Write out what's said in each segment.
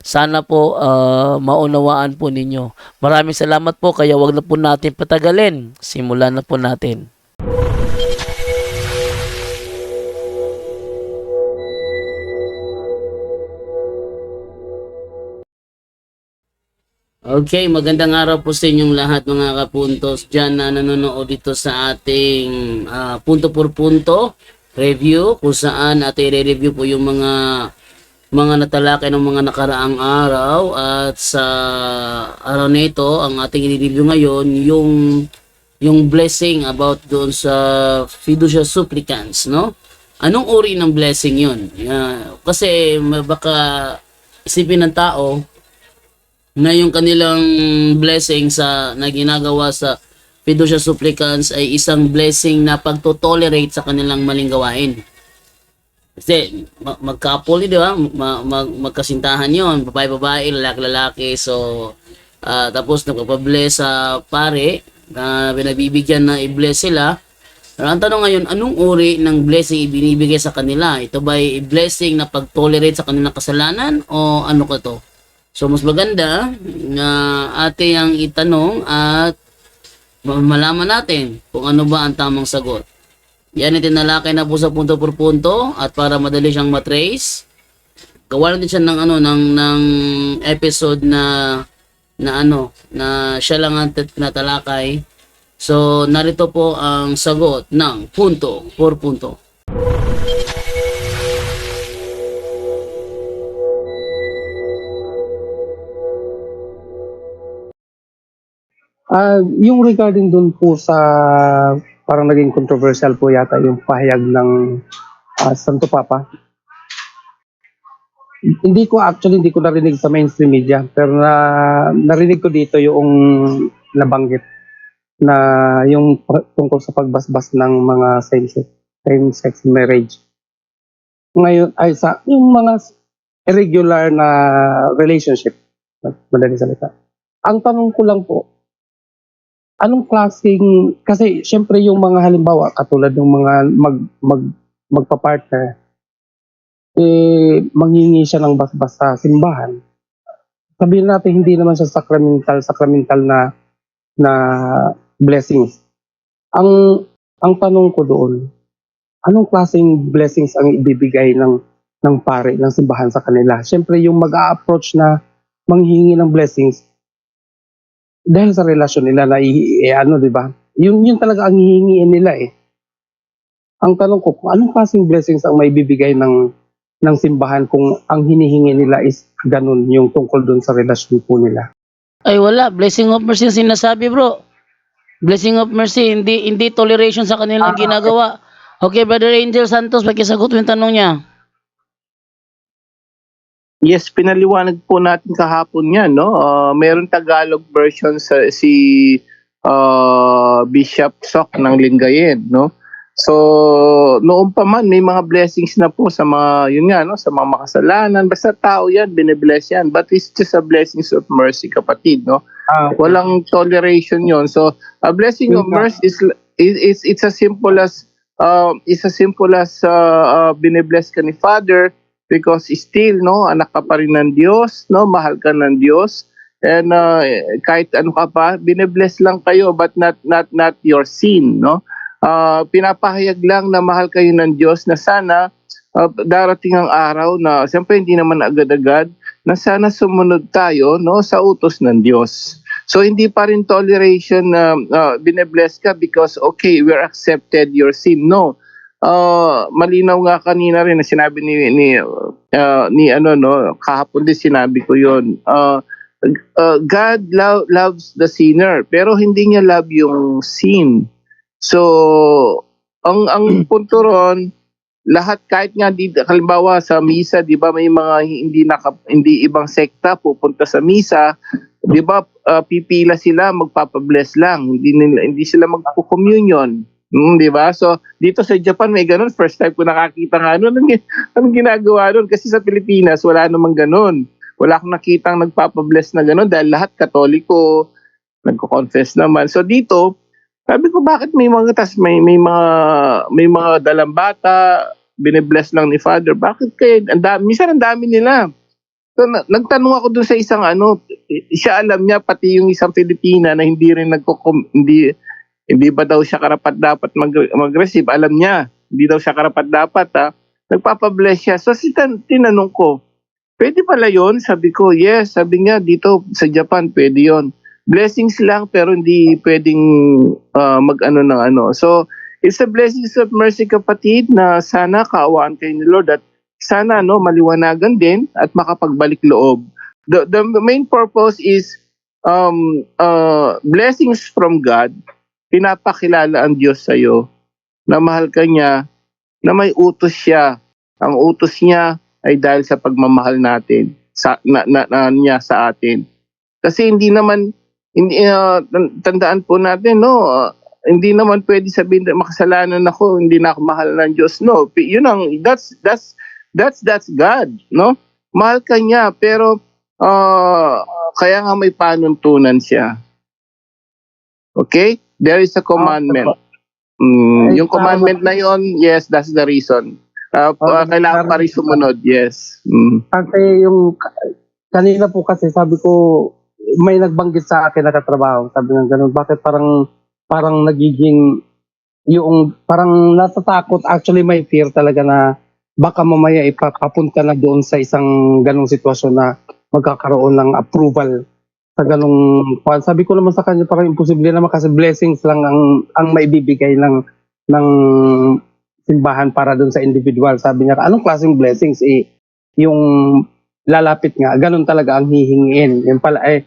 Sana po ah, maunawaan po ninyo. Maraming salamat po kaya wag na po natin patagalin. Simulan na po natin. Okay, magandang araw po sa inyong lahat mga kapuntos dyan na nanonood dito sa ating ah, punto por punto review kung saan ating i-review po yung mga mga natalakay ng mga nakaraang araw at sa araw na ito ang ating i-review ngayon yung yung blessing about doon sa fiducia supplicants, no? Anong uri ng blessing yun? Yeah, kasi baka isipin ng tao na yung kanilang blessing sa na ginagawa sa fiducia supplicants ay isang blessing na pagto-tolerate sa kanilang maling gawain. Kasi ma- mag-couple, di ba? Ma- mag- magkasintahan yon babae-babae, lalaki-lalaki. So, ah, tapos nagpapabless sa pare na binabibigyan na i-bless sila. Pero ang tanong ngayon, anong uri ng blessing ibinibigay sa kanila? Ito ba ay blessing na pag-tolerate sa kanilang kasalanan o ano ka to? So mas maganda na ate ang itanong at ma- malaman natin kung ano ba ang tamang sagot. Yan ay tinalakay na po sa punto por punto at para madali siyang matrace. Gawa natin siya ng ano ng ng episode na na ano na siya lang ang tat- natalakay. So narito po ang sagot ng punto por punto. Ah, yung regarding dun po sa parang naging controversial po yata yung pahayag ng ah, Santo Papa. Hindi ko actually hindi ko narinig sa mainstream media pero na narinig ko dito yung nabanggit na yung tungkol sa pagbasbas ng mga same sex same sex marriage. Ngayon ay sa yung mga irregular na relationship madali salita. Ang tanong ko lang po anong klaseng kasi syempre yung mga halimbawa katulad ng mga mag mag magpa-partner eh manghingi siya ng basbas sa simbahan. Sabihin natin hindi naman siya sacramental sacramental na na blessings. Ang ang tanong ko doon anong klaseng blessings ang ibibigay ng ng pare ng simbahan sa kanila? Syempre yung mag-a-approach na manghingi ng blessings dahil sa relasyon nila na i- eh, ano, 'di ba? Yun yun talaga ang hihingiin nila eh. Ang tanong ko, kung anong klaseng blessings ang may bibigay ng ng simbahan kung ang hinihingi nila is ganun yung tungkol dun sa relasyon po nila. Ay wala, blessing of mercy ang sinasabi bro. Blessing of mercy, hindi hindi toleration sa kanilang Ah, ginagawa. Okay, Brother Angel Santos, pakisagot mo yung tanong niya. Yes, pinaliwanag po natin kahapon yan, no? Ah, meron Tagalog version sa si ah, Bishop Sok ng Lingayen, no? So, noon pa man may mga blessings na po sa mga yun nga, no, sa mga makasalanan. Basta tao 'yan, binibless yan. But it's just a blessings of mercy, kapatid, no? Ah, walang toleration yon so a blessing of mercy is is is it's as simple as uh, it's as simple as uh, uh, binibless ka ni Father because still no anak ka pa rin ng Diyos no mahal ka ng Diyos and uh, kahit ano ka pa binibless lang kayo but not not not your sin no uh, pinapahayag lang na mahal kayo ng Diyos na sana uh, darating ang araw na siyempre hindi naman agad-agad na sana sumunod tayo no sa utos ng Diyos. So hindi pa rin toleration na uh, binebless ka because okay, we're accepted your sin. No. Uh, malinaw nga kanina rin na sinabi ni ni uh, ni ano no, kahapon din sinabi ko 'yon. Uh, uh, God lo- loves the sinner pero hindi niya love yung sin. So, ang ang punto ron, lahat kahit nga di halimbawa sa misa, 'di ba may mga hindi naka, hindi ibang sekta pupunta sa misa, 'di ba ah, pipila sila magpapa-bless lang, hindi nila, hindi sila magpo-communion. Mm, 'di ba? So, dito sa Japan may ganun, first time ko nakakita nga noon. Anong, anong ginagawa doon? Kasi sa Pilipinas wala namang ganun. Wala akong nakitang nagpapa-bless na ganun dahil lahat Katoliko, nagko-confess naman. So dito, sabi ko bakit may mga tas may may mga may mga dalang bata binibless lang ni Father. Bakit kaya ang dami, minsan ang dami nila. So, na- nagtanong ako dun sa isang ano, siya alam niya pati yung isang Pilipina na hindi rin nagko hindi hindi ba daw siya karapat dapat mag, mag-receive? Alam niya, hindi daw siya karapat dapat ha. Nagpapa-bless siya. So si tinanong ko, pwede pala yon Sabi ko, yes. Sabi niya, dito sa Japan, pwede yon blessings lang pero hindi pwedeng ah, mag-ano ng ano. So, it's a blessings of mercy kapatid na sana kaawaan kayo ni Lord at sana no maliwanagan din at makapagbalik loob. The the main purpose is um uh, blessings from God. Pinapakilala ang Diyos sa iyo na mahal ka niya, na may utos siya. Ang utos niya ay dahil sa pagmamahal natin sa na, na, na niya sa atin. Kasi hindi naman hindi tan- tandaan po natin no ah, hindi naman pwede sabihin na makasalanan ako hindi na ako mahal ng Diyos no yun ang that's that's that's that's God no mahal ka niya pero ah, kaya nga may panuntunan siya okay there is a commandment. Mm, yung commandment na yon yes that's the reason. Ah, Ah, kailangan pa rin sumunod yes. Mm. Kasi yung ka- kanina po kasi sabi ko may nagbanggit sa akin na katrabaho. Sabi nga ganun, bakit parang parang nagiging yung parang natatakot actually may fear talaga na baka mamaya ipapapunta na doon sa isang ganong sitwasyon na magkakaroon ng approval sa ganong kwan. Sabi ko naman sa kanya parang imposible naman kasi blessings lang ang ang maibibigay ng ng simbahan para doon sa individual. Sabi niya, anong klaseng blessings? Eh, yung lalapit nga, ganun talaga ang hihingiin. Yung pala ay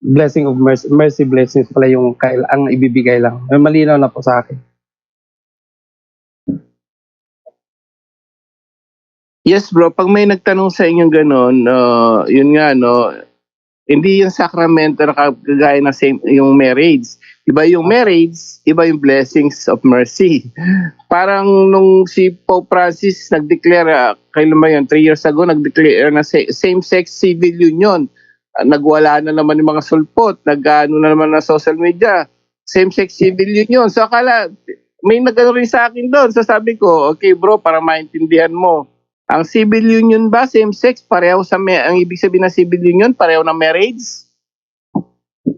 blessing of mercy, mercy blessings pala yung kail, ang ibibigay lang. May malinaw na po sa akin. Yes bro, pag may nagtanong sa inyo ganun, uh, yun nga no, hindi yung sakramento na kagaya ng same, yung marriage. Iba yung marriage, iba yung blessings of mercy. Parang nung si Pope Francis nag-declare, uh, kailan ba yun, three years ago, nag-declare na sa- same-sex civil union. Uh, nagwala na naman yung mga sulpot, nag-ano na naman na social media, same-sex civil union. So akala, may nagano rin sa akin doon. So sabi ko, okay bro, para maintindihan mo, ang civil union ba, same-sex, pareho sa, ma- ang ibig sabihin ng civil union, pareho ng marriage?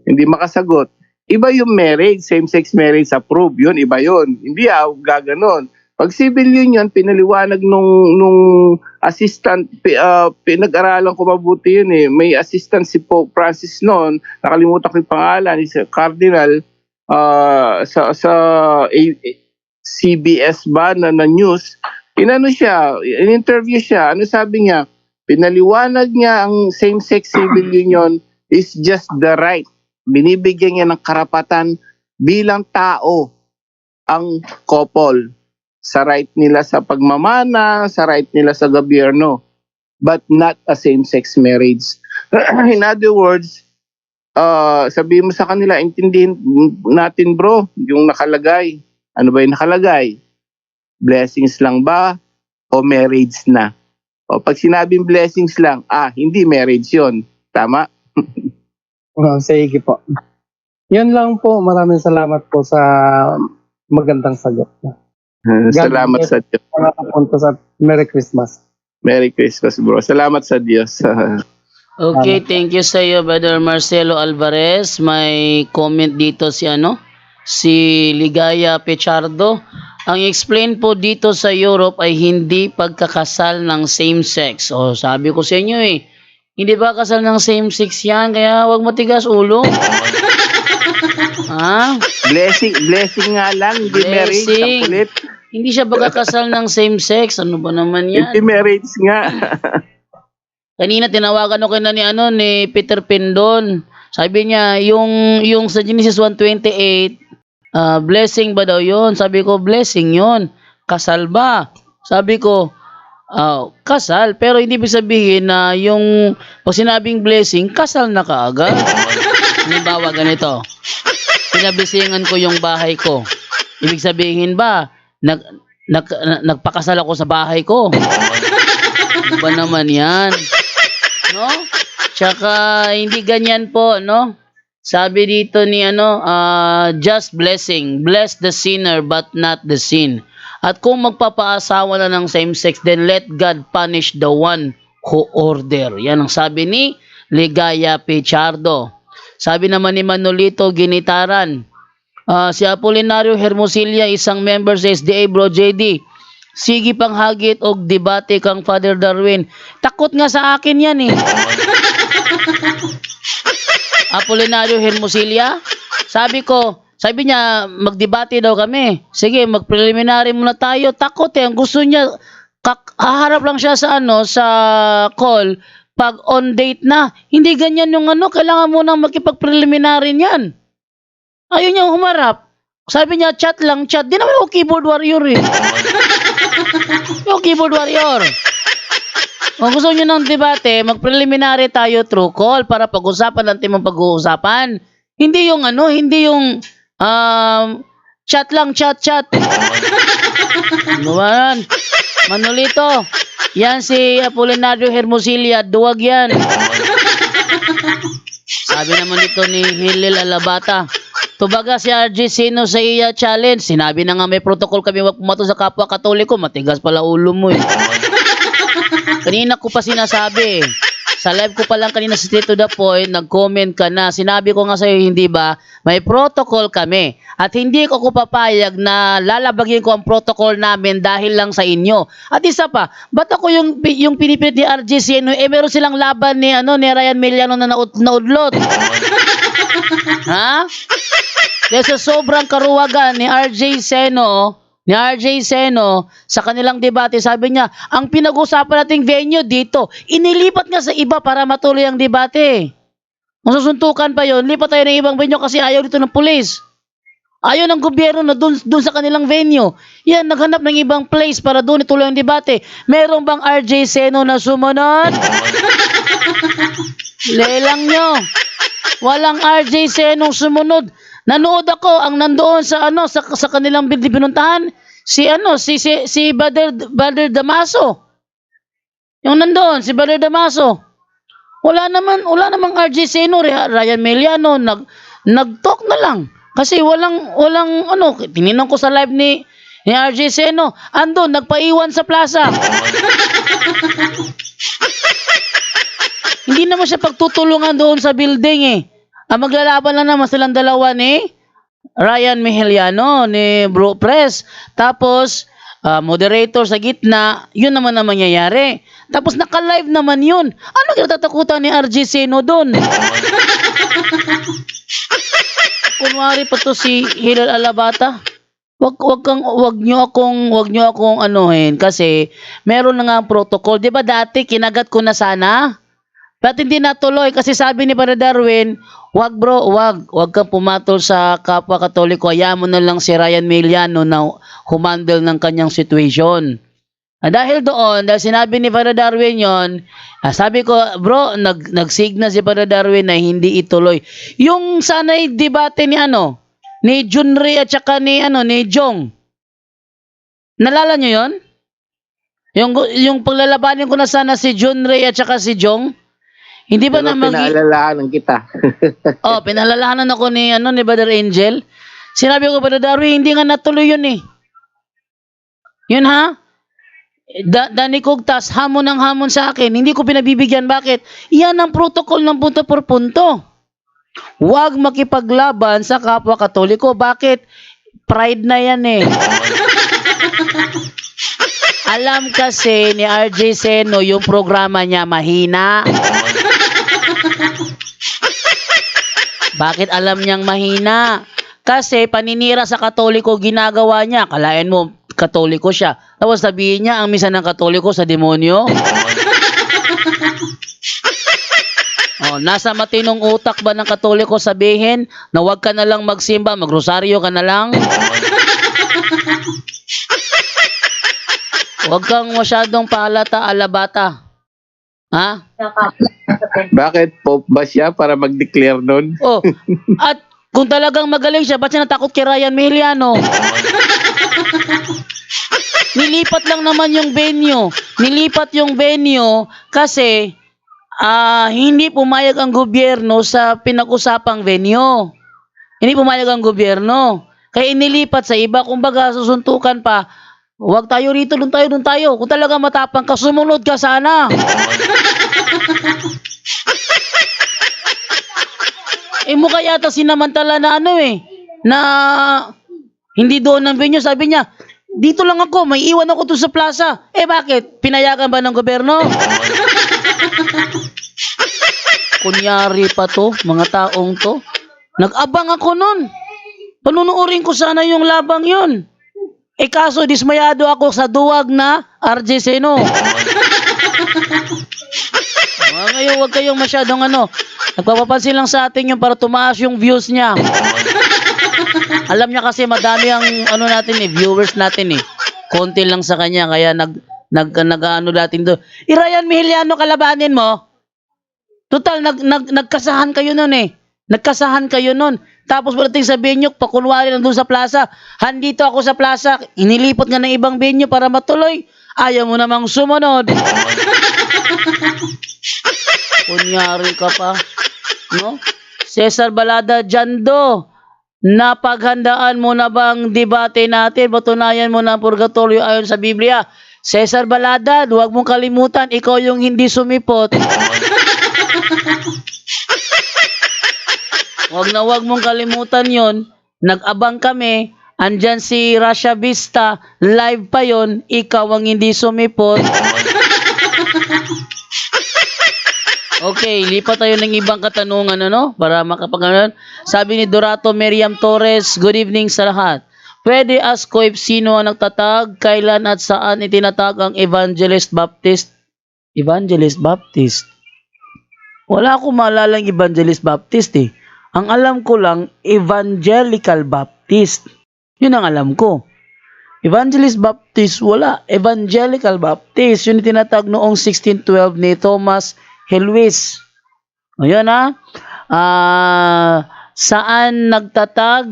Hindi makasagot. Iba yung marriage, same-sex marriage approved, yun, iba yun. Hindi ah, gaganon. Pag civil union, pinaliwanag nung, nung assistant, ah, pinag-aralan ko mabuti yun eh. May assistant si Pope Francis noon, nakalimutan ko yung pangalan, is Cardinal, ah, sa, sa A- CBS ba na, na news, inano siya, in-interview siya, ano sabi niya, pinaliwanag niya ang same-sex civil union is just the right. Binibigyan niya ng karapatan bilang tao ang couple sa right nila sa pagmamana, sa right nila sa gobyerno, but not a same-sex marriage. In other words, uh, sabihin mo sa kanila, intindihin natin bro, yung nakalagay. Ano ba yung nakalagay? Blessings lang ba o marriage na? O pag sinabing blessings lang, ah, hindi marriage yon Tama? Oh, sige po. Yan lang po. Maraming salamat po sa magandang sagot. Salamat bless. sa Diyos. Mga kapunto sa Merry Christmas. Merry Christmas, bro. Salamat sa Diyos. Okay, thank you sa iyo, Brother Marcelo Alvarez. May comment dito si ano? Si Ligaya Pechardo. Ang explain po dito sa Europe ay hindi pagkakasal ng same sex. O sabi ko sa inyo eh, hindi ba kasal ng same sex yan? Kaya wag matigas ulo. ha? blessing, blessing nga lang, hindi marriage. Blessing. Hindi siya pagkakasal ng same sex. Ano ba naman yan? Hindi marriage nga. Kanina tinawagan ako na ni ano ni Peter Pendon. Sabi niya yung yung sa Genesis 1:28 ah, blessing ba daw yun? Sabi ko, blessing yun. Kasal ba? Sabi ko, ah, kasal. Pero hindi ibig sabihin na yung pag sinabing blessing, kasal na kaagad. Halimbawa ganito, pinabisingan ko yung bahay ko. Ibig sabihin ba, nag, nag, na- nagpakasal ako sa bahay ko? Ano ba naman yan? No? Tsaka, hindi ganyan po, no? Sabi dito ni ano, ah, just blessing. Bless the sinner but not the sin. At kung magpapaasawa na ng same sex, then let God punish the one who order. Yan ang sabi ni Ligaya Pichardo. Sabi naman ni Manolito Ginitaran, ah, si Apolinario Hermosilla, isang member sa SDA Bro JD. Sige pang hagit og debate kang Father Darwin. Takot nga sa akin yan eh. Apolinario Hermosilla. Sabi ko, sabi niya, magdebate daw kami. Sige, mag-preliminary muna tayo. Takot eh. Ang gusto niya, kak haharap lang siya sa ano, sa call. Pag on date na, hindi ganyan yung ano, kailangan mo nang makipag-preliminary niyan. Ayaw niya humarap. Sabi niya, chat lang, chat. Di naman ako keyboard warrior eh. Yung keyboard warrior. Kung gusto nyo ng debate, mag-preliminary tayo through call para pag-usapan natin mong pag-uusapan. Hindi yung ano, hindi yung um, chat lang, chat, chat. Ano ba yan? Manolito, yan si Apolinario Hermosilla, duwag yan. Sabi naman dito ni Hilil Alabata, Tubaga si RG Sino sa iya challenge. Sinabi na nga may protocol kami wag pumato sa kapwa katoliko. Matigas pala ulo mo eh. Kanina ko pa sinasabi. eh. Sa live ko pa lang kanina sa Straight to the Point, nag-comment ka na. Sinabi ko nga sa'yo, hindi ba, may protocol kami. At hindi ko ko papayag na lalabagin ko ang protocol namin dahil lang sa inyo. At isa pa, ba't ako yung, yung pinipilit ni RG Sino, eh meron silang laban ni, ano, ni Ryan Miliano na naud, naudlot. ha? Dahil sa sobrang karuwagan ni RJ Seno, ni RJ Seno, sa kanilang debate, sabi niya, ang pinag-usapan nating venue dito, inilipat nga sa iba para matuloy ang debate. Kung susuntukan pa yon, lipat tayo ng ibang venue kasi ayaw dito ng pulis. Ayaw ng gobyerno na dun, dun sa kanilang venue. Yan, naghanap ng ibang place para doon ituloy ang debate. Meron bang RJ Seno na sumunod? Lelang nyo. Walang RJ Senong sumunod. Nanood ako ang nandoon sa ano sa, sa kanilang building pinuntahan si ano si si, si Bader Bader Damaso. Yung nandoon si Bader Damaso. Wala naman wala namang RJ Seno Ry- Ryan Meliano nag nag-talk na lang kasi walang walang ano tiningnan ko sa live ni ni RJ Seno ando nagpaiwan sa plaza. Hindi naman siya pagtutulungan doon sa building eh. Ang maglalaban lang naman silang dalawa ni Ryan Miheliano ni Bro Press. Tapos, ah, moderator sa gitna, yun naman ang mangyayari. Tapos naka-live naman yun. Ano kinatatakutan ni RG Seno doon? Kunwari pa to si Hilal Alabata. Wag wag kang wag niyo akong wag niyo akong anuhin kasi meron na nga ang protocol. 'Di ba dati kinagat ko na sana? Ba't hindi natuloy? Kasi sabi ni Brother Darwin, wag bro, wag. Wag kang pumatol sa kapwa katoliko. Hayaan na lang si Ryan Miliano na humandle ng kanyang situation. Ah, dahil doon, dahil sinabi ni Brother Darwin yon, ah, sabi ko, bro, nag, nagsigna si Brother Darwin na hindi ituloy. Yung sanay debate ni ano, ni Junri at saka ni, ano, ni Jong. Nalala nyo yon? Yung, yung paglalabanin ko na sana si Junri at saka si Jong. Hindi ba Pero na magi... pinaalalahanan kita. Oh, pinalalahanan ako ni ano ni Brother Angel. Sinabi ko Brother Darwin, hindi nga natuloy yun eh. Yun ha? Da, Dani Kugtas, hamon ng hamon sa akin. Hindi ko pinabibigyan. Bakit? Yan ang protocol ng punto por punto. Huwag makipaglaban sa kapwa katoliko. Bakit? Pride na yan eh. Alam kasi ni RJ Seno yung programa niya mahina. Bakit alam niyang mahina? Kasi paninira sa katoliko ginagawa niya. Kalain mo, katoliko siya. Tapos sabihin niya, ang misa ng katoliko sa demonyo. Oh, nasa matinong utak ba ng Katoliko sabihin na huwag ka na lang magsimba, magrosaryo ka na lang? Huwag kang masyadong paalata alabata. Ha? Bakit Pope ba siya para mag-declare nun? Oh, at kung talagang magaling siya, ba't siya natakot kay Ryan Meliano? Nilipat lang naman yung venue. Nilipat yung venue kasi ah hindi pumayag ang gobyerno sa pinag-usapang venue. Hindi pumayag ang gobyerno. Kaya inilipat sa iba. Kumbaga, susuntukan pa. Huwag tayo rito, doon tayo, doon tayo. Kung talaga matapang ka, sumunod ka sana. Eh mukha yata sinamantala na ano eh, na hindi doon ang venue. Sabi niya, dito lang ako, may iwan ako doon sa plaza. Eh bakit? Pinayagan ba ng gobyerno? Kunyari pa to, mga taong to. Nag-abang ako nun. Panunuorin ko sana yung labang yun. Eh kaso dismayado ako sa duwag na RJ Seno. Mga ngayon, huwag kayong masyadong ano. Nagpapapansin lang sa atin yung para tumaas yung views niya. Alam niya kasi madami ang ano natin eh, viewers natin eh. Konti lang sa kanya kaya nag nag nag-ano natin do. Eh, Ryan Mihiliano kalabanin mo. Total nag, nag nagkasahan kayo noon eh. Nagkasahan kayo noon. Tapos pagdating sa venue, pakunwari lang doon sa plaza. Handito ako sa plaza. Inilipot nga ng ibang venue para matuloy. Ayaw mo namang sumunod. Kunyari ka pa. No? Cesar Balada Jando, napaghandaan mo na bang debate natin? Patunayan mo na ang purgatorio ayon sa Biblia. Cesar Balada, huwag mong kalimutan, ikaw yung hindi sumipot. Huwag na huwag mong kalimutan yon. Nag-abang kami. Andyan si Rasha Vista. Live pa yon. Ikaw ang hindi sumipot. Okay, lipat tayo ng ibang katanungan, ano? Para makapag Sabi ni Dorato Miriam Torres, good evening sa lahat. Pwede ask ko if sino ang nagtatag, kailan at saan itinatag ang Evangelist Baptist? Evangelist Baptist? Wala akong maalalang Evangelist Baptist eh. Ang alam ko lang, Evangelical Baptist. Yun ang alam ko. Evangelist Baptist, wala. Evangelical Baptist. Yun tinatag noong 1612 ni Thomas Helwis. O yun ha. Ah, saan nagtatag?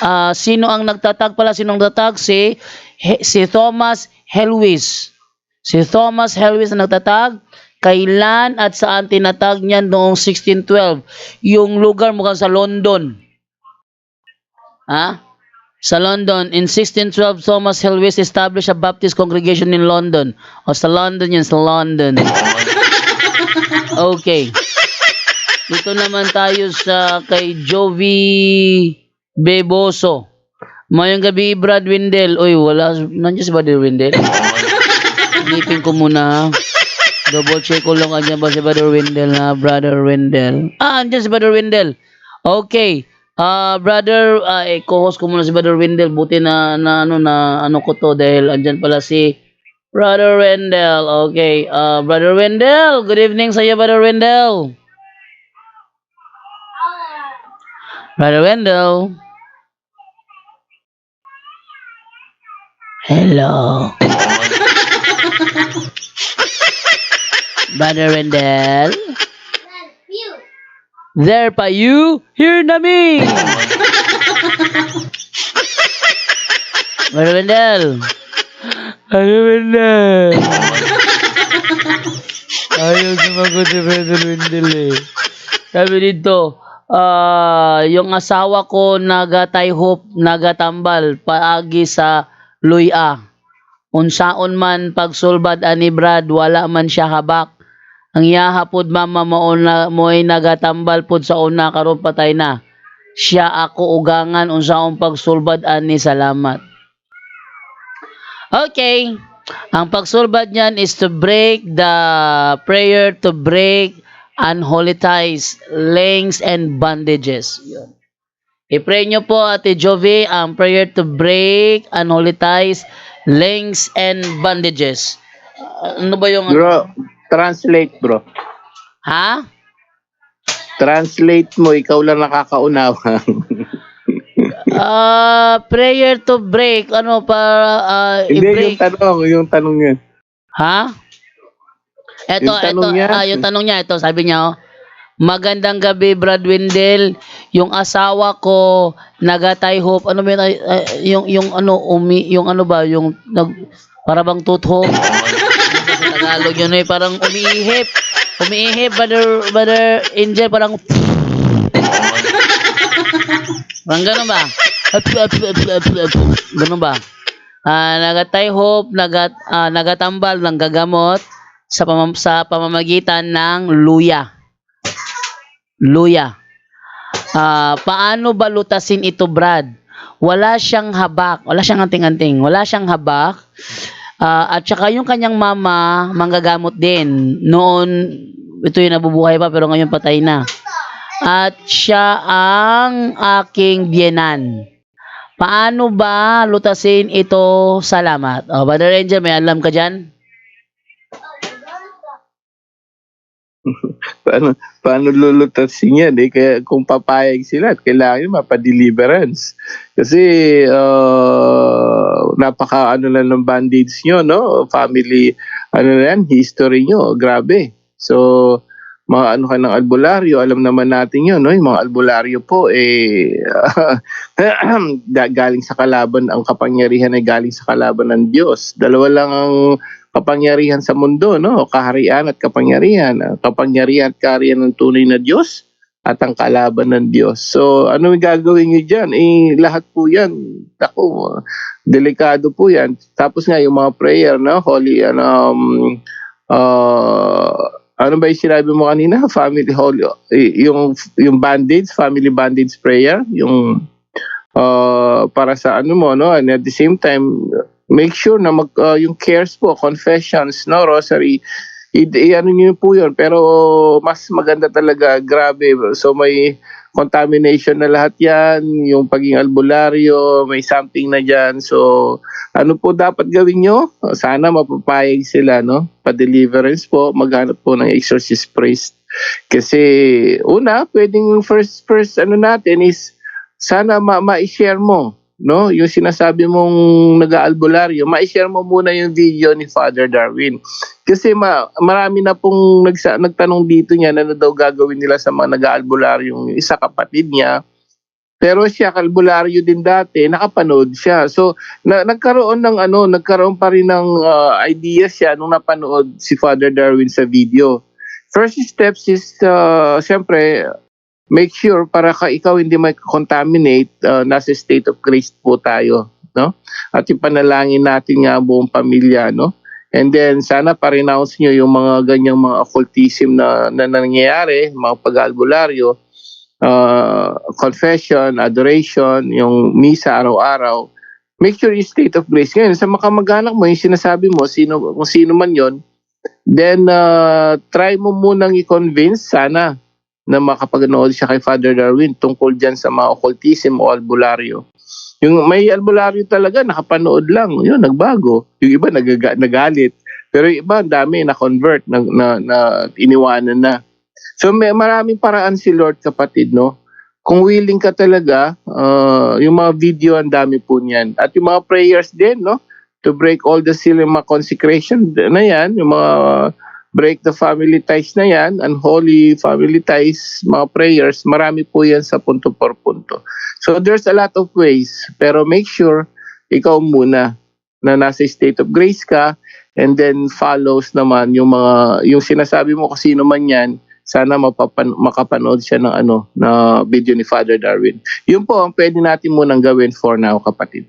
Ah, sino ang nagtatag pala? Sino ang nagtatag? Si, He- si Thomas Helwis. Si Thomas Helwis ang nagtatag. Kailan at saan tinatag niya noong 1612? Yung lugar mukhang sa London. Ha? Sa London, in 1612, Thomas Helwis established a Baptist congregation in London. O sa London yun, sa London. Okay. Dito naman tayo sa kay Jovi Beboso. Mayang gabi, Brad Windel. Uy, wala. Nandiyan si Brad Windel. Lipin ko muna. Double check ko lang andyan ba si Brother Windel na Brother Windel. Ah, andyan si Brother Windel. Okay. Ah, brother, ah, eh, co-host ko muna si Brother Windel. Buti na, na ano na ano ko to dahil andyan pala si Brother Wendell. Okay. Uh, Brother Wendell. Good evening sa iyo, Brother Wendell. Brother Wendell. Hello. Brother Wendell. There pa you, here na me. Brother Wendell. Brother Wendell. Ayaw sumagot si Brother Wendell eh. Sabi dito, ah, yung asawa ko nagatayhop, nagatambal, paagi sa luya. Unsaon man pagsulbad ani Brad, wala man siya habak. Ang yahapod mama mo na mo'y nagatambal pod sa una karon patay na. Siya ako ugangan unsaon pagsulbad ani salamat. Okay. Ang pagsulbad niyan is to break the prayer to break unholy ties, links, and bondages. Yun. I-pray nyo po, Ate Jovi, ang prayer to break unholy ties, links, and bondages. Uh, ano ba yung... Bro, translate bro. Ha? Translate mo, ikaw lang nakakaunawa. Ah, prayer to break. Ano para ah, Hindi, yung i-break? tanong, yung tanong yun. Ha? Ito, Yung ito, tanong niya. ah, yung tanong niya, ito, sabi niya, oh, Magandang gabi, Brad Wendell. Yung asawa ko, nagatay hope. Ano ba yun? Ay, ay, yung, yung ano, umi, yung ano ba, yung, nag, para bang tutho. Tagalog yun eh, parang umiihip. Umiihip, brother, brother Angel, parang, parang gano'n ba? Ganun ba? Ah, nagatay hope, nagat, ah, nagatambal ng gagamot sa, pamam, sa pamamagitan ng luya. Luya. Ah, paano balutasin ito, Brad? Wala siyang habak, wala siyang anting-anting, wala siyang habak. Ah, at saka yung kanyang mama, manggagamot din. Noon, ito yung nabubuhay pa pero ngayon patay na. At siya ang aking biyenan. Paano ba lutasin ito? Salamat. Oh, Brother Angel, may alam ka dyan? paano, paano lulutasin yan eh? Kaya kung papayag sila, kailangan yun mapa-deliverance. Kasi uh, napaka ano lang ng bandage nyo, no? Family, ano na yan, history nyo, grabe. So, mga ano ka ng albularyo, alam naman natin yun, no? Yung mga albularyo po, eh, galing sa kalaban, ang kapangyarihan ay galing sa kalaban ng Diyos. Dalawa lang ang kapangyarihan sa mundo, no? Kaharian at kapangyarihan. Ang kapangyarihan at kaharian ng tunay na Diyos at ang kalaban ng Diyos. So, ano yung gagawin nyo dyan? Eh, lahat po yan. Ako, delikado po yan. Tapos nga, yung mga prayer, no? Holy, ano, um, uh, ano ba yung sinabi mo kanina? Family, holy, eh, yung, yung bandage, family bandage prayer, yung uh, para sa ano mo, no? And at the same time, make sure na mag uh, yung cares po, confessions, no, rosary, i, i- ano niyo po yun. Pero mas maganda talaga, grabe. So may contamination na lahat yan, yung paging albularyo, may something na dyan. So ano po dapat gawin nyo? Sana mapapayag sila, no? Pa-deliverance po, maghanap po ng exorcist priest. Kasi una, pwedeng first first ano natin is sana ma- ma-share mo no? Yung sinasabi mong nag-aalbularyo ma-share mo muna yung video ni Father Darwin. Kasi ma- marami na pong nagsa- nagtanong dito niya ano daw gagawin nila sa mga nag-aalbularyo yung isa kapatid niya. Pero siya kalbularyo din dati nakapanood siya. So na- nagkaroon ng ano nagkaroon pa rin ng uh, idea siya nung napanood si Father Darwin sa video. First steps is uh, syempre make sure para ka ikaw hindi may contaminate uh, nasa state of grace po tayo no? At ipanalangin natin nga buong pamilya no? And then sana pa-renounce nyo yung mga ganyang mga occultism na, na nangyayari mga pag-albularyo uh, confession adoration yung misa araw-araw. Make sure yung state of grace ngayon. Sa makamag-anak mo yung sinasabi mo sino kung sino man yon then uh, try mo munang i-convince sana na makapaganood siya kay Father Darwin tungkol dyan sa mga occultism o albularyo. Yung may albularyo talaga, nakapanood lang. Yun, nagbago. Yung iba nagaga- nagalit. Pero yung iba, dami na-convert, na, na, na iniwanan na. So may maraming paraan si Lord kapatid, no? Kung willing ka talaga, uh, yung mga video, ang dami po niyan. At yung mga prayers din, no? To break all the seal, yung mga consecration na yan, yung mga break the family ties na yan, unholy family ties, mga prayers, marami po yan sa punto por punto. So there's a lot of ways, pero make sure ikaw muna na nasa state of grace ka and then follows naman yung mga yung sinasabi mo kung sino man yan sana mapapan, makapanood siya ng ano na video ni Father Darwin. Yun po ang pwede natin munang gawin for now kapatid.